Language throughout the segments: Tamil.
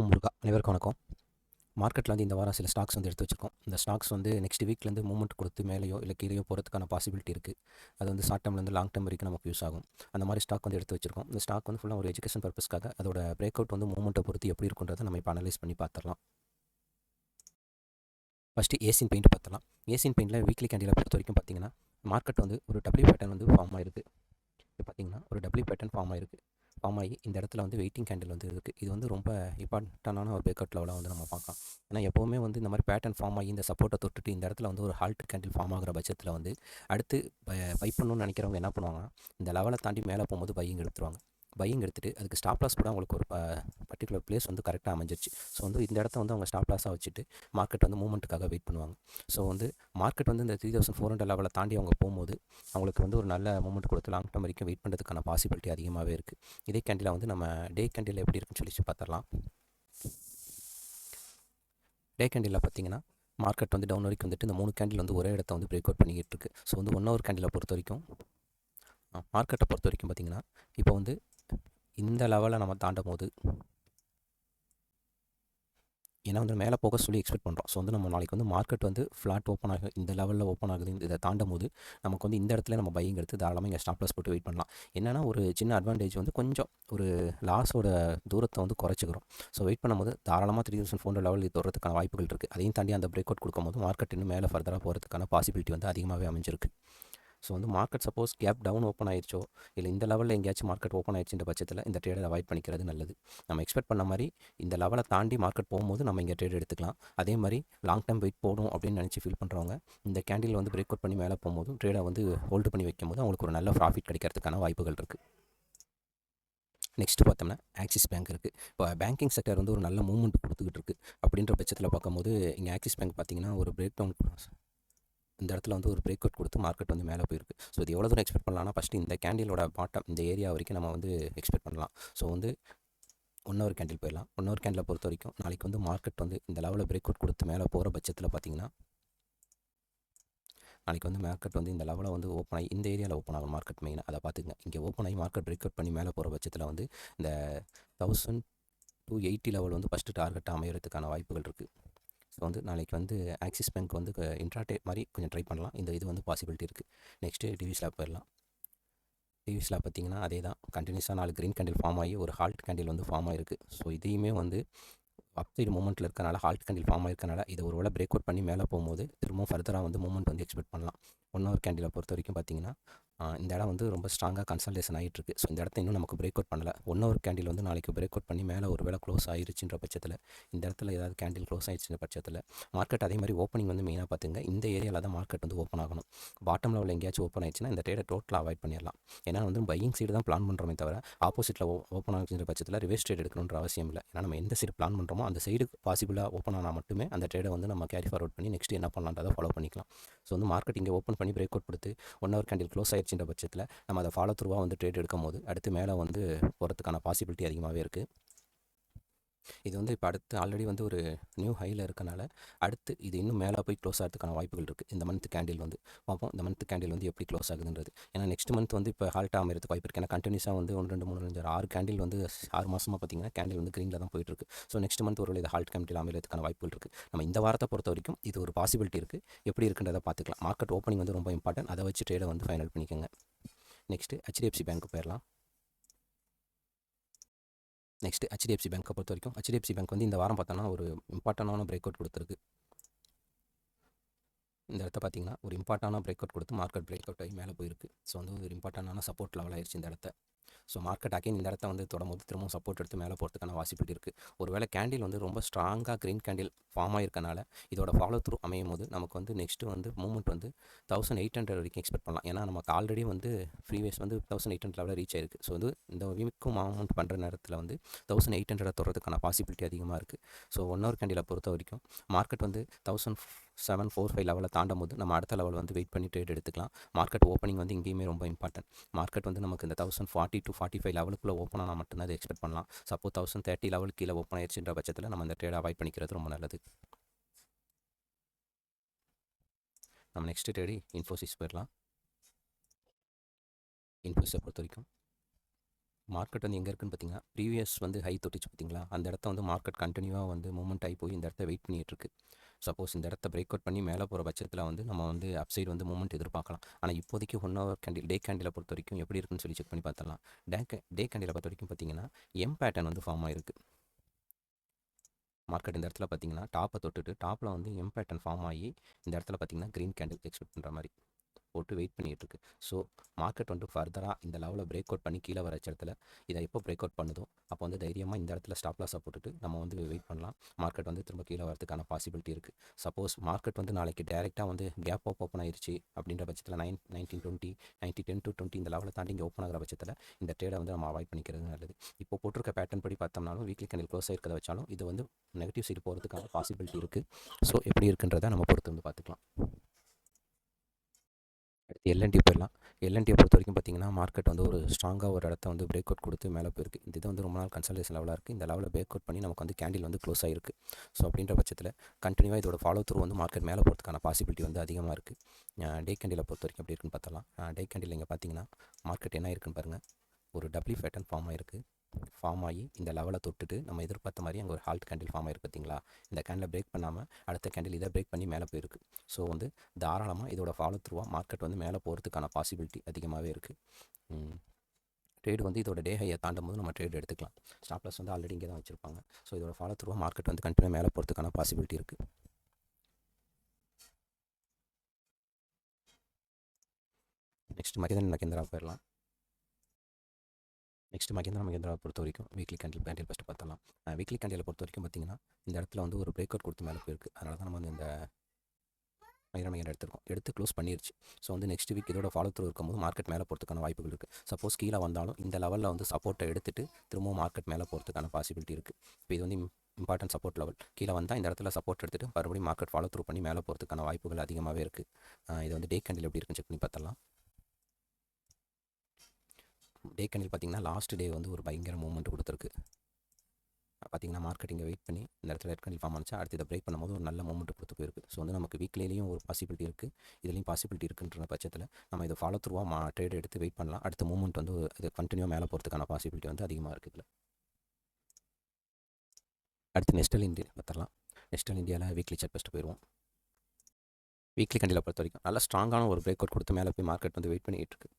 ஓம் முருகா அனைவருக்கும் வணக்கம். மார்க்கெட்டில் வந்து இந்த வாரம் சில ஸ்டாக்ஸ் வந்து எடுத்து வச்சுருக்கோம். இந்த ஸ்டாக்ஸ் வந்து நெக்ஸ்ட் வீக்லேருந்து மூவ்மெண்ட் கொடுத்து மேலேயோ இல்லை கீழேயோ போகிறதுக்கான பாசிபிலிட்டி இருக்குது அது வந்து ஷார்ட் டேர்ம்லேருந்து லாங் டேர்ம் வரைக்கும் நமக்கு யூஸ் ஆகும். அந்த மாதிரி ஸ்டாக் வந்து எடுத்து வச்சிருக்கோம். இந்த ஸ்டாக் வந்து ஃபுல்லாக ஒரு எஜுகேஷன் பர்பஸ்க்காக அதோட பிரேக் அவுட் வந்து மூவ்மெண்ட்டை பொறுத்து எப்படி இருக்குன்றதை நம்ம இப்போ அனலைஸ் பண்ணி பார்த்துடலாம். ஃபஸ்ட்டு ஏசியன் பெயிண்ட் பார்த்துலாம் ஏசியன் பெயிண்டில் வீக்லி கேண்டியில் பொறுத்த வரைக்கும் பார்த்தீங்கன்னா மார்க்கெட் வந்து ஒரு டபிள்யூ பேட்டர்ன் வந்து ஃபார்ம் ஆயிருக்கு. இப்போ பார்த்தீங்கன்னா ஒரு டபிள்யூ பேட்டர்ன் ஃபார்ம் ஆயிருக்கு. ஃபார்ம் ஆகி இந்த இடத்துல வந்து வெயிட்டிங் கேண்டில் வந்து இருக்குது இது வந்து ரொம்ப இம்பார்ட்டண்டான ஒரு பிரேக் அவுட் லெவலாக வந்து நம்ம பார்க்கலாம். ஏன்னா எப்போவுமே வந்து இந்த மாதிரி பேட்டர்ன் ஃபார்ம் ஆகி இந்த சப்போர்ட்டை தொட்டுட்டு இந்த இடத்துல வந்து ஒரு ஹால்ட் கேண்டில் ஃபார்ம் ஆகிற பட்சத்தில் வந்து அடுத்து பை பண்ணணும்னு நினைக்கிறவங்க என்ன பண்ணுவாங்க இந்த லெவலை தாண்டி மேலே போகும்போது பையிங் எடுத்துருவாங்க. பையிங் எடுத்துகிட்டு அதுக்கு ஸ்டாப் லாஸ் கூட அவங்களுக்கு ஒரு பர்டிகுலர் பிளேஸ் வந்து கரெக்டாக அமைஞ்சிருச்சு. ஸோ வந்து இந்த இடத்த வந்து அவங்க ஸ்டாப் லாஸாக வச்சுட்டு மார்க்கெட் வந்து மூவ்மெண்ட்டுக்காக வெயிட் பண்ணுவாங்க. ஸோ வந்து மார்க்கெட் வந்து இந்த த்ரீ தௌசண்ட் ஃபோர் ஹண்ட்ரட் லெவலில் தாண்டி அவங்க போகும்போது அவங்களுக்கு வந்து ஒரு நல்ல மூமெண்ட் கொடுத்து லாங் டேர்ம் வரைக்கும் வெயிட் பண்ணுறதுக்கான பாசிபிலிட்டி அதிகமாகவே இருக்குது இதே கேண்டில் வந்து நம்ம டே கேண்டில் எப்படி இருக்குன்னு சொல்லி பார்த்துடலாம் டே கேண்டில் பார்த்தீங்கன்னா மார்க்கெட் வந்து டவுன் வரைக்கும் வந்துட்டு இந்த மூணு கேண்டில் வந்து ஒரே இடத்த வந்து பிரேக் அவுட் பண்ணிக்கிட்டு இருக்கு. ஸோ வந்து ஒன் ஹவர் கேண்டிலை பொறுத்த வரைக்கும் மார்க்கெட்டை பொறுத்த வரைக்கும் பார்த்தீங்கன்னா இப்போ வந்து இந்த லெவலை நம்ம தாண்டும் போது ஏன்னா வந்து மேலே போக சொல்லி எக்ஸ்பெக்ட் பண்ணுறோம் ஸோ வந்து நம்ம நாளைக்கு வந்து மார்க்கெட் வந்து ஃப்ளாட் ஓப்பன் ஆகும் இந்த லெவலில் ஓப்பன் ஆகுது இதை தாண்டும் போது நமக்கு வந்து இந்த இடத்துல நம்ம பையங்க எடுத்து தாராளமாக இங்கே ஸ்டாப்லஸ் போட்டு வெயிட் பண்ணலாம். என்னென்னா ஒரு சின்ன அட்வான்டேஜ் வந்து கொஞ்சம் ஒரு லாஸோட தூரத்தை வந்து குறைச்சிக்கிறோம். ஸோ வெயிட் பண்ணும்போது தாராளமாக த்ரீ தௌசண்ட் ஃபோர் லெவலில் தொடரதுக்கான வாய்ப்புகள் இருக்குது அதையும் தாண்டி அந்த பிரேக் அவுட் கொடுக்கும்போது மார்க்கெட் இன்னும் மேலே ஃபர்தராக போகிறதுக்கான பாசிபிலிட்டி வந்து அதிகமாகவே அமைஞ்சிருக்கு. ஸோ வந்து market suppose gap down open ஆயிடுச்சோ இல்லை இந்த லெவலில் எங்கேயாச்சும் மார்க்கெட் ஓப்பன் ஆயிடுச்சுன்ற பட்சத்தில் இந்த ட்ரேடை அவாய்ட் பண்ணிக்கிறது நல்லது. நம்ம எக்ஸ்பெக்ட் பண்ண மாதிரி இந்த லெவலை தாண்டி மார்க்கெட் போகும்போது நம்ம இங்கே ட்ரேட் எடுத்துக்கலாம். அதே மாதிரி லாங் டைம் வெயிட் போடும் அப்படின்னு நினச்சி ஃபீல் பண்ணுறவங்க இந்த கேண்டில் வந்து பிரேக் அவுட் பண்ணி மேலே போகும்போது ட்ரேடை வந்து ஹோல்டு பண்ணி வைக்கும் போது அவங்களுக்கு ஒரு நல்ல ப்ராஃபிட் கிடைக்கிறதுக்கான வாய்ப்புகள் இருக்குது நெக்ஸ்ட் பார்த்தோம்னா ஆக்சிஸ் பேங்க் இருக்குது இப்போ பேங்கிங் செக்டர் வந்து ஒரு நல்ல மூவ்மெண்ட் கொடுத்துக்கிட்டு இருக்குது அப்படின்ற பட்சத்தில் பார்க்கும்போது இங்கே ஆக்சிஸ் பேங்க் பார்த்தீங்கன்னா ஒரு பிரேக் டவுன் இந்த இடத்துல வந்து ஒரு பிரேக் அவுட் கொடுத்து மார்க்கெட் வந்து மேலே போயிருக்கு. ஸோ இது எவ்வளோ தூரம் எக்ஸ்பெக்ட் பண்ணலாம்னா ஃபஸ்ட்டு இந்த கேண்டிலோட பாட்டம் இந்த ஏரியா வரைக்கும் நம்ம வந்து எக்ஸ்பெக்ட் பண்ணலாம். ஸோ வந்து ஒன் ஹவர் கேண்டில் போயிடலாம் ஒன் கேண்டில் பொறுத்த வரைக்கும் நாளைக்கு வந்து மார்க்கெட் வந்து இந்த லெவலில் பிரேக் அவுட் கொடுத்து மேலே போகிற பட்சத்தில் பார்த்தீங்கன்னா நாளைக்கு வந்து மார்க்கெட் வந்து இந்த லெவலில் வந்து ஓப்பன் ஆகி இந்த ஏரியாவில் ஓப்பன் ஆகும் மார்க்கெட் மெயினாக அதை பார்த்துங்க இங்கே ஓப்பன் ஆகி மார்க்கெட் பிரேக் அவுட் பண்ணி மேலே போகிற பட்சத்தில் வந்து இந்த தௌசண்ட் டூ எயிட்டி லெவல் வந்து ஃபஸ்ட்டு டார்கெட்டாக அமையறதுக்கான வாய்ப்புகள் இருக்குது ஸோ வந்து நாளைக்கு வந்து ஆக்சிஸ் பேங்க் வந்து இன்ட்ராடே மாதிரி கொஞ்சம் ட்ரை பண்ணலாம். இந்த இது வந்து பாசிபிலிட்டி இருக்குது நெக்ஸ்ட்டு டிவி ஸ்லாப் போயிடலாம். டிவி ஸ்லாப் பார்த்திங்கன்னா அதே தான். கண்டினியூஸாக நாலு க்ரீன் கேண்டில் ஃபார்ம் ஆகி ஒரு ஹால்ட் கேண்டில் வந்து ஃபார்ம் ஆகிருக்கு ஸோ இதையுமே வந்து அப்சைடு மூமெண்ட்டில் இருக்கனால ஹால்ட் கேண்டில் ஃபார்ம் ஆயிருக்கனால இதை ஒரு வேளை பிரேக் அவுட் பண்ணி மேலே போகும்போது திரும்பவும் ஃபர்தராக வந்து மூமெண்ட் வந்து எக்ஸ்பெக்ட் பண்ணலாம். ஒன் ஹவர் கேண்டிலை பொறுத்த வரைக்கும் பார்த்தீங்கன்னா இந்த இடம் வந்து ரொம்ப ஸ்ட்ராங்காக கன்சல்டேஷன் ஆகிட்டு இருக்கு ஸோ இந்த இடத்த இன்னும் நமக்கு பிரேக் அவுட் பண்ணல. ஒன் ஹவர் கேண்டில் வந்து நாளைக்கு பிரேக் அவுட் பண்ணி மேலே ஒரு வேளை க்ளோஸ் ஆயிருச்சுன்ற பட்சத்தில் இந்த இடத்துல ஏதாவது கேண்டில் க்ளோஸ் ஆயிடுச்சுன்ற பட்சத்தில் மார்க்கெட் அதே மாதிரி ஓப்பனிங் வந்து மெயினாக பார்த்துங்க இந்த ஏரியாவில் தான் மார்க்கெட் வந்து ஓப்பன் ஆகணும். பாட்டம் லெவலில் எங்கேயாச்சும் ஓப்பன் ஆயிடுச்சுன்னா இந்த ட்ரேடை டோட்டலாக அவாய்ட் பண்ணிடலாம். ஏன்னா வந்து பையிங் சைடு தான் பிளான் பண்ணுறோமே தவிர ஆப்போசிட்டில் ஓப்பன் ஆகுச்சுன்ற பட்சத்தில் ரிவர்ஸ் ட்ரேட் எடுக்கணுன்ற அவசியம் இல்லை. ஏன்னா நம்ம எந்த சைடு பிளான் பண்ணுறோமோ அந்த சைடு பாசிபிளாக ஓப்பன் ஆனால் மட்டுமே அந்த ட்ரேடை வந்து நம்ம கேரி ஃபார்வர்ட் பண்ணி நெக்ஸ்ட் என்ன பண்ணலான்றதை ஃபாலோ பண்ணிக்கலாம். ஸோ வந்து மார்க்கெட் இங்கே ஓப்பன் பண்ணி பிரேக் அவுட் கொடுத்து ஒன் ஹவர் கேண்டில் க்ளோஸ் வச்சுட்ட பட்சத்தில் நம்ம அதை ஃபாலோ த்ரூவாக வந்து ட்ரேட் எடுக்கும் போது அடுத்து மேலே வந்து போகிறதுக்கான பாசிபிலிட்டி அதிகமாகவே இருக்குது இது வந்து இப்போ அடுத்து ஆல்ரெடி வந்து ஒரு நியூ ஹையில் இருக்கனால அடுத்து இது இன்னும் மேலே போய் க்ளோஸ் ஆகிறதுக்கான வாய்ப்புகள் இருக்குது இந்த மந்த் கேண்டில் வந்து. பார்ப்போம் இந்த மந்த் கேண்டில் வந்து எப்படி க்ளோஸ் ஆகுதுன்றது. ஏன்னா நெக்ஸ்ட் மந்த் வந்து இப்போ ஹால்ட் ஆகிறதுக்கு வாய்ப்பு இருக்குது ஏன்னா கண்டினியூஸாக வந்து ஒன்று ரெண்டு மூணு ரெண்டு ஆறு கேண்டில் வந்து ஆறு மாதமாக பார்த்தீங்கன்னா கேண்டில் வந்து க்ரீனில் தான் போயிட்டுருக்கு ஸோ நெக்ஸ்ட் மந்த் ஒரு இது ஹால்ட் கேண்டில் அமைகிறதுக்கான வாய்ப்புகள் இருக்குது நம்ம இந்த வாரத்தை பொறுத்த வரைக்கும் இது ஒரு பாசிபிலிட்டி இருக்குது எப்படி இருக்குன்றதை பார்த்துக்கலாம். மார்க்கெட் ஓப்பனிங் வந்து ரொம்ப இம்பார்ட்டன்ட் அதை வச்சு ட்ரேடை வந்து ஃபைனல் பண்ணிக்கோங்க. நெக்ஸ்ட்டு ஹெச்டிஎஃப்சி பேங்க்கு போயிடலாம். நெக்ஸ்ட்டு ஹெச்டிஎஃப்சி பேங்க்கை பொறுத்த வரைக்கும் ஹெச்டிஎஃப்சி பேங்க் வந்து இந்த வாரம் பார்த்தோன்னா ஒரு இம்பார்ட்டண்டான பிரேக் அவுட் கொடுத்துருக்கு. இந்த இடத்த பார்த்தீங்கன்னா ஒரு இம்பார்ட்டான பிரேக் அவுட் கொடுத்து மார்க்கெட் பிரேக் அவுட் ஆகி மேலே போயிருக்கு. ஸோ வந்து ஒரு இம்பார்ட்டண்டான சப்போர்ட் லெவல் ஆயிடுச்சு இந்த இடத்த. ஸோ மார்க்கெட் அகைன் இந்த இடத்த வந்து தொடரும்போது திரும்பவும் சப்போர்ட் எடுத்து மேலே போகிறதுக்கான வாசிப்பிட்டு இருக்குது ஒருவேளை கேண்டில் வந்து ரொம்ப ஸ்ட்ராங்காக க்ரீன் கேண்டில் ஃபார்ம் ஆகிருக்கனால இதோட ஃபாலோ த்ரூ அமையும் போது நமக்கு வந்து நெக்ஸ்ட்டு வந்து மூவ்மெண்ட் வந்து தௌசண்ட் எயிட் ஹண்ட்ரட் வரைக்கும் எக்ஸ்பெக்ட் பண்ணலாம். ஏன்னா நமக்கு ஆல்ரெடி வந்து ப்ரீவியஸ் வந்து தௌசண்ட் எயிட் ஹண்ட்ரட் லெவலில் ரீச் ஆயிருக்கு. ஸோ வந்து இந்த வீக்கும் அமௌண்ட் பண்ணுற நேரத்தில் வந்து தௌசண்ட் எயிட் ஹண்ட்ரட் தொடர்றதுக்கான பாசிபிலிட்டி அதிகமாக இருக்குது ஸோ ஒன் ஹவர் கேண்டிலை பொறுத்த வரைக்கும் மார்க்கெட் வந்து தௌசண்ட் செவன் ஃபோர் ஃபைவ் லெவலில் தாண்டும் போது நம்ம அடுத்த லெவல் வந்து வெயிட் பண்ணி ட்ரேட் எடுத்துக்கலாம். மார்க்கெட் ஓப்பனிங் வந்து இங்கேயுமே ரொம்ப இம்பார்ட்டன்ட் மார்க்கெட் வந்து நமக்கு இந்த thousand forty two forty five லெவலுக்குள்ளே open ஆனால் மட்டும்தான் அதை எக்ஸ்பெக்ட் பண்ணலாம். சப்போஸ் தௌசண்ட் தேர்ட்டி லெவல் கீழே ஓப்பன் ஆயிடுச்சுன்ற பட்சத்தில் நம்ம அந்த ட்ரேட் அவாய்ட் பண்ணிக்கிறது ரொம்ப நல்லது. நம்ம நெக்ஸ்ட் ட்ரேடு இன்ஃபோசிஸ் போயிடலாம். இன்ஃபோசிஸை பொறுத்த வரைக்கும் மார்க்கெட் வந்து எங்கே இருக்குன்னு பார்த்தீங்கன்னா ப்ரீவியஸ் வந்து ஹை தொட்டிச்சு பார்த்தீங்களா அந்த இடத்த வந்து மார்க்கெட் கண்டினியூவாக வந்து மூவ்மெண்ட் ஆகி போய் இந்த இடத்த வெயிட் பண்ணிகிட்டு இருக்கு. சப்போஸ் இந்த இடத்த பிரேக் அவுட் பண்ணி மேலே போகிற பட்சத்தில் வந்து நம்ம வந்து அப்சைடு வந்து மூமெண்ட் எதிர்பார்க்கலாம். ஆனால் இப்போதைக்கு ஒன் ஹவர் கேண்டில் டே கேண்டிலை பொறுத்த வரைக்கும் எப்படி இருக்குன்னு சொல்லி செக் பண்ணி பார்த்தலாம் டே டே கேண்டில் பொறுத்த வரைக்கும் பார்த்தீங்கன்னா எம் பேட்டர்ன் வந்து ஃபார்ம் ஆயிருக்கு. மார்க்கெட் இந்த இடத்துல பார்த்தீங்கன்னா டாப்பை தொட்டுட்டு டாப்பில் வந்து எம் பேட்டர்ன் ஃபார்ம் ஆகி இந்த இடத்துல பார்த்தீங்கன்னா க்ரீன் கேண்டில் எக்ஸ்பெக்ட் பண்ணுற மாதிரி. போட்டு வெயிட் பண்ணிகிட்டு இருக்கு ஸோ மார்க்கெட் வந்து ஃபர்தராக இந்த லெவலில் பிரேக் அவுட் பண்ணி கீழே வர இடத்துல இதை எப்போ பிரேக் அவுட் பண்ணுதோ அப்போ வந்து தைரியமாக இந்த இடத்துல ஸ்டாப் லாஸாக போட்டுட்டு நம்ம வந்து வெயிட் பண்ணலாம். மார்க்கெட் வந்து திரும்ப கீழே வரதுக்கான பாசிபிலிட்டி இருக்குது சப்போஸ் மார்க்கெட் வந்து நாளைக்கு டேரெக்டாக வந்து கேப் அப் ஓப்பன் ஆயிடுச்சு அப்படின்ற பட்சத்தில் nine nineteen twenty ninety ten to twenty இந்த லெவலில் தாண்டி இங்கே ஓப்பன் ஆகிற பட்சத்தில் இந்த ட்ரேடை வந்து நம்ம அவாய்ட் பண்ணிக்கிறது நல்லது. இப்போ போட்டிருக்க பேட்டர்ன் படி பார்த்தோம்னாலும் வீக்லி கண்டில் க்ளோஸ் ஆயிருக்கிறத வச்சாலும் இது வந்து நெகட்டிவ் சைடு போகிறதுக்கான பாசிபிலிட்டி இருக்குது ஸோ எப்படி இருக்குன்றதை நம்ம பொறுத்து வந்து பார்த்துக்கலாம். அடுத்து எல்என்டி போயிடலாம். எல்என்டியை பொறுத்த வரைக்கும் பார்த்தீங்கன்னா மார்க்கெட் வந்து ஒரு ஸ்ட்ராங்காக ஒரு இடத்த வந்து பிரேக் அவுட் கொடுத்து மேலே போயிருக்கு. இந்த இது வந்து ரொம்ப நாள் கன்சல்டேஷன் லெவலாக இருக்குது இந்த லெவலில் பிரேக் அவுட் பண்ணி நமக்கு வந்து கேண்டில் வந்து க்ளோஸ் ஆகிருக்கு ஸோ அப்படின்ற பட்சத்தில் கண்டினியூவாக இதோட ஃபாலோ த்ரூ வந்து மார்க்கெட் மேலே போகிறதுக்கான பாசிபிலிட்டி வந்து அதிகமாக இருக்குது டே கேண்டிலை பொறுத்த வரைக்கும் எப்படி இருக்குன்னு பார்த்தலாம் டே கேண்டில் இங்கே பார்த்தீங்கன்னா மார்க்கெட் என்ன இருக்குன்னு பாருங்கள் ஒரு டபிள்யூ ஃபேட்டன் ஃபார்ம் ஆகிருக்கு ஃபார்ம் ஆகி இந்த லெவலை தொட்டுட்டு நம்ம எதிர்பார்த்த மாதிரி அங்கே ஒரு ஹால்ட் கேண்டில் ஃபார்ம் ஆகிருக்கு பார்த்தீங்களா? இந்த கேண்டில் பிரேக் பண்ணாமல் அடுத்த கேண்டில் இதை பிரேக் பண்ணி மேலே போயிருக்கு. ஸோ வந்து தாராளமாக இதோட ஃபாலோ த்ரூவாக மார்க்கெட் வந்து மேலே போகிறதுக்கான பாசிபிலிட்டி அதிகமாகவே இருக்குது ட்ரேடு வந்து இதோட டே ஹையை தாண்டும் போது நம்ம ட்ரேட் எடுத்துக்கலாம். ஸ்டாப் லாஸ் வந்து ஆல்ரெடி இங்கே தான் வச்சுருப்பாங்க. ஸோ இதோட ஃபாலோ த்ரூவாக மார்க்கெட் வந்து கண்டினியூ மேலே போகிறதுக்கான பாசிபிலிட்டி இருக்குது நெக்ஸ்ட் மகேந்திரன் நகேந்திரா போயிடலாம். நெக்ஸ்ட் மகேந்திரா மகேந்திராவை பொறுத்த வரைக்கும் வீக்லி கேண்டில் கேண்டில் ஃபஸ்ட்டு பார்த்தலாம் வீக்லி கேண்டில் பொறுத்த வரைக்கும் பார்த்தீங்கன்னா இந்த இடத்துல வந்து ஒரு பிரேக் அவுட் கொடுத்து மேலே போயிருக்கு. அதனால தான் நம்ம வந்து இந்த மகேந்திரா மகேந்திரா எடுத்திருக்கோம். எடுத்து க்ளோஸ் பண்ணிருச்சு. ஸோ வந்து நெக்ஸ்ட் வீக் இதோட ஃபாலோ த்ரூ இருக்கும்போது மார்க்கெட் மேலே போகிறதுக்கான வாய்ப்புகள் இருக்குது சப்போஸ் கீழே வந்தாலும் இந்த லெவலில் வந்து சப்போர்ட்டை எடுத்துகிட்டு திரும்பவும் மார்க்கெட் மேலே போகிறதுக்கான பாசிபிலிட்டி இருக்குது இப்போ இது வந்து இம்பார்ட்டன்ட் சப்போர்ட் லெவல் கீழே வந்தால் இந்த இடத்துல சப்போர்ட் எடுத்துகிட்டு மறுபடியும் மார்க்கெட் ஃபாலோ த்ரூ பண்ணி மேலே போகிறதுக்கான வாய்ப்புகள் அதிகமாகவே இருக்குது இது வந்து டே கேண்டில் எப்படி இருக்குன்னு செக் பண்ணி பார்த்தலாம் டே கேண்டில் பார்த்தீங்கன்னா லாஸ்ட் டே வந்து ஒரு பயங்கர மூமெண்ட் கொடுத்துருக்கு. பார்த்தீங்கன்னா மார்க்கெட்டிங்கை வெயிட் பண்ணி இந்த இடத்துல ரெட் கண்டில் ஃபார்ம் ஆனிச்சா அடுத்து இதை பிரேக் பண்ணும்போது ஒரு நல்ல மூமெண்ட் கொடுத்து போயிருக்கு. ஸோ வந்து நமக்கு வீக்லேயும் ஒரு பாசிபிலிட்டி இருக்குது இதுலேயும் பாசிபிலிட்டி இருக்குன்ற பட்சத்தில் நம்ம இதை ஃபாலோ த்ரூவாக மா ட்ரேட் எடுத்து வெயிட் பண்ணலாம். அடுத்த மூமெண்ட் வந்து இது கண்டினியூ மேலே போகிறதுக்கான பாசிபிலிட்டி வந்து அதிகமாக இருக்குது இதில். அடுத்து நெஸ்டல் இந்தியா பார்த்துடலாம் நெஸ்டல் இந்தியாவில் வீக்லி செக் ஃபஸ்ட்டு போயிடுவோம். வீக்லி கண்டியில் பொறுத்த வரைக்கும் நல்லா ஸ்ட்ராங்கான ஒரு பிரேக் அவுட் கொடுத்து மேலே போய் மார்க்கெட் வந்து வெயிட் பண்ணிகிட்டு இருக்கு.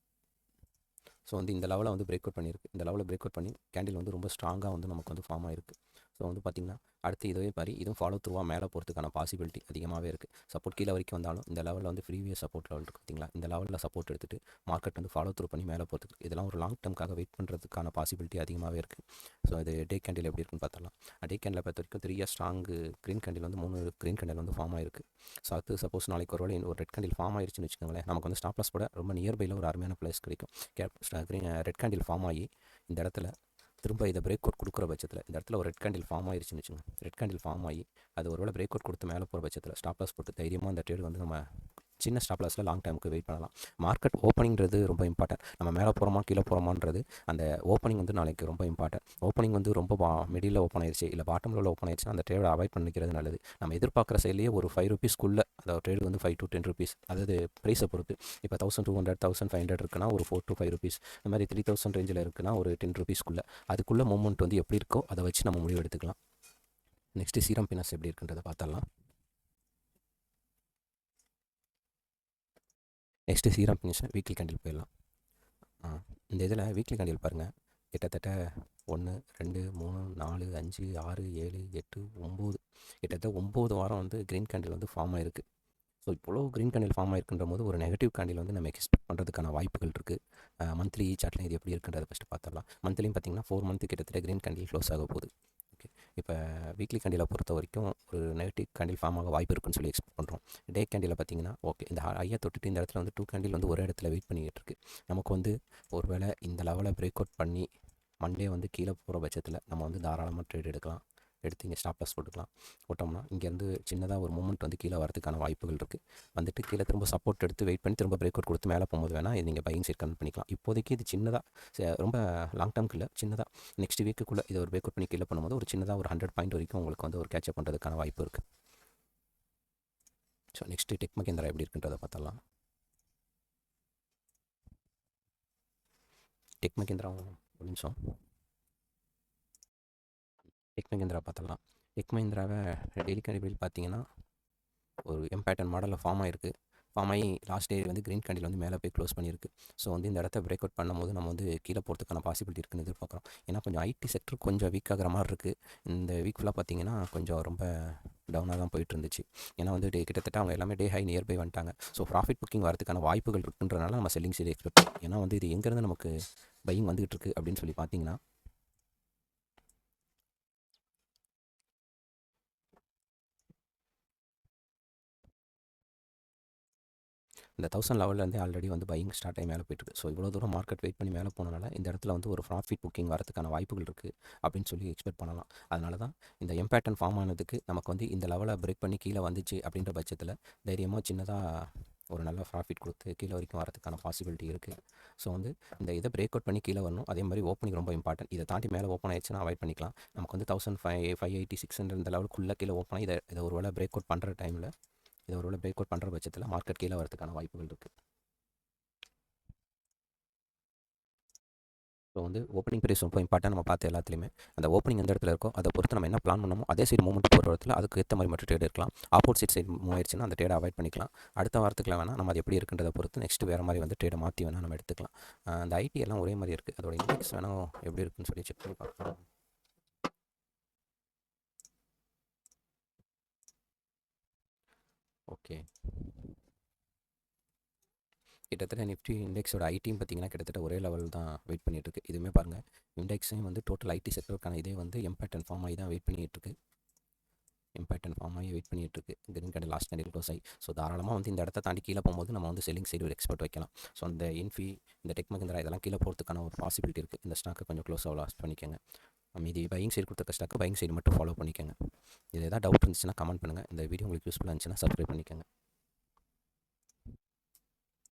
ஸோ வந்து இந்த லெவலில் வந்து பிரேக் அவுட் பண்ணியிருக்கு. இந்த லெவலில் பிரேக் அவுட் பண்ணி கேண்டில் வந்து ரொம்ப ஸ்ட்ராங்காக வந்து நமக்கு வந்து ஃபார்ம் ஆயிருக்கு. ஸோ வந்து பார்த்திங்கன்னா அடுத்து இதே மாதிரி இதுவும் ஃபாலோ த்ரூவாக மேலே போகிறதுக்கான பாசிபிலிட்டி அதிகமாகவே இருக்குது சப்போர்ட் கீழே வரைக்கும் வந்தாலும் இந்த லெவலில் வந்து ப்ரீவியஸ் சப்போர்ட் லெவல் இருக்குது பார்த்தீங்களா? இந்த லெவலில் சப்போர்ட் எடுத்துகிட்டு மார்க்கெட் வந்து ஃபாலோ த்ரூ பண்ணி மேலே போகிறதுக்கு இதெல்லாம் ஒரு லாங் டர்ம்க்காக வெயிட் பண்ணுறதுக்கான பாசிபிலிட்டி அதிகமாகவே இருக்குது ஸோ இது டே கேண்டில் எப்படி இருக்குன்னு பார்த்தலாம் டே கேண்டில் பொறுத்த வரைக்கும் three year strong green candle வந்து மூணு க்ரீன் கேண்டில் வந்து ஃபார்ம் ஆயிருக்கு. ஸோ அது சப்போஸ் நாளைக்கு ஒரு வேலை ஒரு ரெட் கேண்டில் ஃபார்ம் ஆயிருச்சுன்னு வச்சுக்கோங்களேன் நமக்கு வந்து ஸ்டாப் லாஸ் கூட ரொம்ப நியர்பையில் ஒரு அருமையான பிளேஸ் கிடைக்கும். Gap green red candle form ஆகி இந்த இடத்துல திரும்ப இதை பிரேக் அவுட் கொடுக்குற பட்சத்தில் இந்த இடத்துல ஒரு ரெட் கேண்டில் ஃபார்ம் ஆயிருச்சுன்னு வச்சுங்க ரெட் கேண்டில் ஃபார்ம் ஆகி அது ஒருவேளை பிரேக் அவுட் கொடுத்து மேலே போகிற பட்சத்தில் ஸ்டாப் லாஸ் போட்டு தைரியமாக அந்த ட்ரேடு வந்து நம்ம சின்ன ஸ்டாப் லாஸில் லாங் டைமுக்கு வெயிட் பண்ணலாம். மார்க்கெட் ஓப்பனிங்கிறது ரொம்ப இம்பார்ட்டன்ட் நம்ம மேலே போகிறோமா கீழே போகிறோமான்றது அந்த ஓப்பனிங் வந்து நாளைக்கு ரொம்ப இம்பார்ட்டன்ட் ஓப்பனிங் வந்து ரொம்ப மிடில் ஓப்பன் ஆயிடுச்சு இல்லை பாட்டமில் உள்ள ஓப்பன் ஆயிடுச்சு அந்த ட்ரேடை அவாய்ட் பண்ணிக்கிறது நல்லது. நம்ம எதிர்பார்க்குற சைட்லேயே ஒரு ஃபைவ் ருபீஸ்க்குள்ளே அதாவது ட்ரேடு வந்து ஃபைவ் டு டென் ருபீஸ் அதாவது ப்ரைஸை பொறுத்து. இப்போ thousand two hundred thousand five hundred இருக்குன்னா ஒரு ஃபோர் டு ஃபைவ் ருபீஸ் இந்த மாதிரி த்ரீ தௌசண்ட் ரேஞ்சில் இருக்குன்னா ஒரு டென் ருபீஸ்க்குள்ளே அதுக்குள்ளே மூமெண்ட் வந்து எப்படி இருக்கோ அதை வச்சு நம்ம முடிவு எடுத்துக்கலாம். நெக்ஸ்ட்டு சீரம் பினஸ் எப்படி இருக்குன்றதை பார்த்தலாம் நெக்ஸ்ட்டு சீரம் ஃபினிஷன் வீக்லி கேண்டில் போயிடலாம். இந்த இதில் வீக்லி கேண்டில் பாருங்கள் கிட்டத்தட்ட ஒன்று ரெண்டு மூணு நாலு அஞ்சு ஆறு ஏழு எட்டு ஒம்பது. கிட்டத்தட்ட ஒம்பது வாரம் வந்து க்ரீன் கேண்டில் வந்து ஃபார்ம் ஆகிருக்கு ஸோ இவ்வளோ க்ரீன் கேண்டில் ஃபார்ம் ஆயிருக்குன்ற போது ஒரு நெகட்டிவ் கேண்டில் வந்து நம்ம எக்ஸ்பெக்ட் பண்ணுறதுக்கான வாய்ப்புகள் இருக்குது மந்த்லி சார்ட்டில் இது எப்படி இருக்குன்றதை ஃபஸ்ட்டு பார்த்துடலாம் மந்த்லியும் பார்த்தீங்கன்னா ஃபோர் மந்த்து கிட்டத்தட்ட க்ரீன் கேண்டில் க்ளோஸ் ஆக போகுது. இப்போ வீக்லி கேண்டிலை பொறுத்த வரைக்கும் ஒரு நெகட்டிவ் கேண்டில் ஃபார்ம் ஆக வாய்ப்பு இருக்குன்னு சொல்லி எக்ஸ்பெக்ட் பண்ணுறோம் டே கேண்டில் பார்த்தீங்கன்னா ஓகே இந்த ஐயா தொட்டுட்டு இந்த இடத்துல வந்து டூ கேண்டில் வந்து ஒரே இடத்துல வெயிட் பண்ணிக்கிட்டு இருக்கு. நமக்கு வந்து ஒருவேளை இந்த லெவலை பிரேக் அவுட் பண்ணி மண்டே வந்து கீழே போகிற பட்சத்தில் நம்ம வந்து தாராளமாக ட்ரேட் எடுக்கலாம். எடுத்து இங்கே ஸ்டாப் லாஸ் போட்டுக்கலாம். போட்டோம்னா இங்கேருந்து சின்னதாக ஒரு மூமெண்ட் வந்து கீழே வரதுக்கான வாய்ப்புகள் இருக்குது வந்துட்டு கீழே திரும்ப சப்போர்ட் எடுத்து வெயிட் பண்ணி திரும்ப பிரேக் அவுட் கொடுத்து மேலே போகும்போது வேணால் இது நீங்கள் பையிங் சைட் கன் பண்ணிக்கலாம். இப்போதைக்கு இது சின்னதாக ரொம்ப லாங் டேர்ம்க்கு இல்லை சின்னதாக நெக்ஸ்ட் வீக்குள்ளே இதை ஒரு பிரேக் அவுட் பண்ணி கீழே பண்ணும்போது ஒரு சின்னதாக ஒரு ஹண்ட்ரட் பாயிண்ட் வரைக்கும் உங்களுக்கு வந்து ஒரு கேட்சப் பண்ணுறதுக்கான வாய்ப்பு இருக்குது ஸோ நெக்ஸ்ட்டு டெக் மகேந்திரா எப்படி இருக்குன்றதை பார்த்தலாம் டெக் மகேந்திரா ஒரு நிமிஷம். டெக் மஹிந்திரா பார்த்துடலாம். டெக் மஹிந்திராவை டெய்லி கண்டிப்பில் பார்த்தீங்கன்னா ஒரு எம் பேட்டர்ன் மாடலில் ஃபார்ம் ஆகிருக்கு ஃபார்ம் ஆகி லாஸ்ட் டே வந்து க்ரீன் கண்டியில் வந்து மேலே போய் க்ளோஸ் பண்ணியிருக்கு. ஸோ வந்து இந்த இடத்த பிரேக் அவுட் பண்ணும்போது நம்ம வந்து கீழே போகிறதுக்கான பாசிபிலிட்டி இருக்குன்னு எதிர்பார்க்குறோம். ஏன்னா கொஞ்சம் ஐடி செக்டர் கொஞ்சம் வீக் ஆகிற மாதிரி இருக்குது இந்த வீக் ஃபுல்லாக பார்த்தீங்கன்னா கொஞ்சம் ரொம்ப டவுனாக தான் போயிட்டு இருந்துச்சு ஏன்னா வந்து டே கிட்டத்தட்ட அவங்க எல்லாமே டே ஹை நியர்பை வந்துட்டாங்க. ஸோ ப்ராஃபிட் புக்கிங் வரதுக்கான வாய்ப்புகள் இருக்குன்றனால நம்ம செல்லிங் சைடு எக்ஸ்பெக்ட் ஏன்னா வந்து இது எங்கேருந்து நமக்கு பையிங் வந்துகிட்டு இருக்குது அப்படின்னு சொல்லி பார்த்தீங்கன்னா இந்த தௌசண்ட் லெவல்லேருந்தே ஆல்ரெடி வந்து பையிங் ஸ்டார்ட் ஆகி மேலே போயிட்டுருக்கு ஸோ இவ்வளோ தூரம் மார்க்கெட் வெயிட் பண்ணி மேலே போனனால இந்த இடத்துல வந்து ஒரு ப்ராஃபிட் புக்கிங் வரதுக்கான வாய்ப்புகள் இருக்குது அப்படின்னு சொல்லி எக்ஸ்பெக்ட் பண்ணலாம். அதனால தான் இந்த எம்பேட்டன் ஃபார்ம் ஆனதுக்கு நமக்கு வந்து இந்த லெவலை பிரேக் பண்ணி கீழே வந்துச்சு அப்படின்ற பட்சத்தில் தைரியமாக சின்னதாக ஒரு நல்ல ப்ராஃபிட் கொடுத்து கீழே வரைக்கும் வரதுக்கான பாசிபிலிட்டி இருக்குது ஸோ வந்து இந்த இதை பிரேக் அவுட் பண்ணி கீழே வரணும். அதே மாதிரி ஓப்பனிங் ரொம்ப இம்பார்ட்டன்ட் இதை தாண்டி மேலே ஓப்பன் ஆயிடுச்சுன்னா அவாய்ட் பண்ணிக்கலாம். நமக்கு வந்து thousand five five eighty six hundred இந்த லெவலுக்குள்ளே கீழே ஓப்பன் ஆகி இதை இதை ஒரு வேளை பிரேக் அவுட் பண்ணுற டைமில் இதை ஒருவேளை பிரேக் அவுட் பண்ணுற பட்சத்தில் மார்க்கெட் கீழே வரதுக்கான வாய்ப்புகள் இருக்குது ஸோ வந்து ஓப்பனிங் பிரைஸ் ரொம்ப இம்பார்ட்டாக நம்ம பார்த்து எல்லாத்துலேயுமே அந்த ஓப்பனிங் எந்த இடத்துல இருக்கோ அதை பொறுத்து நம்ம என்ன பிளான் பண்ணமோ அதே சைடு மூவ்மெண்ட் போகிற இடத்துல அதுக்கு ஏற்ற மாதிரி மட்டும் ட்ரேட் இருக்கலாம் ஆப்போசிட் சைடு மூவ் ஆயிடுச்சுன்னா அந்த ட்ரேடை அவாய்ட் பண்ணிக்கலாம். அடுத்த வாரத்துக்குள்ள வேணால் நம்ம அது எப்படி இருக்குன்றதை பொறுத்து நெக்ஸ்ட் வேறு மாதிரி வந்து ட்ரேடை மாற்றி வேணால் நம்ம எடுத்துக்கலாம். அந்த ஐடி எல்லாம் ஒரே மாதிரி இருக்குது அதோட இண்டெக்ஸ் வேணால் எப்படி இருக்குன்னு சொல்லி செக் பண்ணி பார்க்கலாம். ஓகே. கிட்டத்தட்ட நிஃப்டி இண்டெக்ஸோட ஐடியும் பார்த்தீங்கன்னா கிட்டத்தட்ட ஒரே லெவல் தான் வெயிட் பண்ணிட்டு இருக்கு இதுவுமே பாருங்கள் இண்டெக்ஸையும் வந்து டோட்டல் ஐடி செக்டருக்கான இதே வந்து எம்பேட்டன் ஃபார்ம் ஆகி தான் வெயிட் பண்ணிகிட்டு இருக்கு எம்பேட்டன் ஃபார்ம் ஆகி வெயிட் பண்ணிட்டு இருக்கு கிரீன் கடை லாஸ்ட் கேண்டில் க்ளோஸ் ஆகி ஸோ தாராளமாக வந்து இந்த இடத்த தாண்டி கீழே போகும்போது நம்ம வந்து செல்லிங் சைடு ஒரு எக்ஸ்பர்ட் வைக்கலாம். ஸோ அந்த இன்ஃபி இந்த டெக் மகிந்திரா இதெல்லாம் கீழே போகிறதுக்கான ஒரு பாசிபிலிட்டி இருக்குது இந்த ஸ்டாக்கை கொஞ்சம் க்ளோஸாக லாஸ் பண்ணிக்கோங்க. மீதி பையிங் சைடு கொடுத்த ஸ்டாக்கு பையிங் சைடு மட்டும் ஃபாலோ பண்ணிக்கோங்க. இது எதாவது டவுட் இருந்துச்சுன்னா கமெண்ட் பண்ணுங்கள் இந்த வீடியோ உங்களுக்கு யூஸ்ஃபுல்லாக இருந்துச்சுன்னா சப்ஸ்கிரைப் பண்ணிக்கோங்க.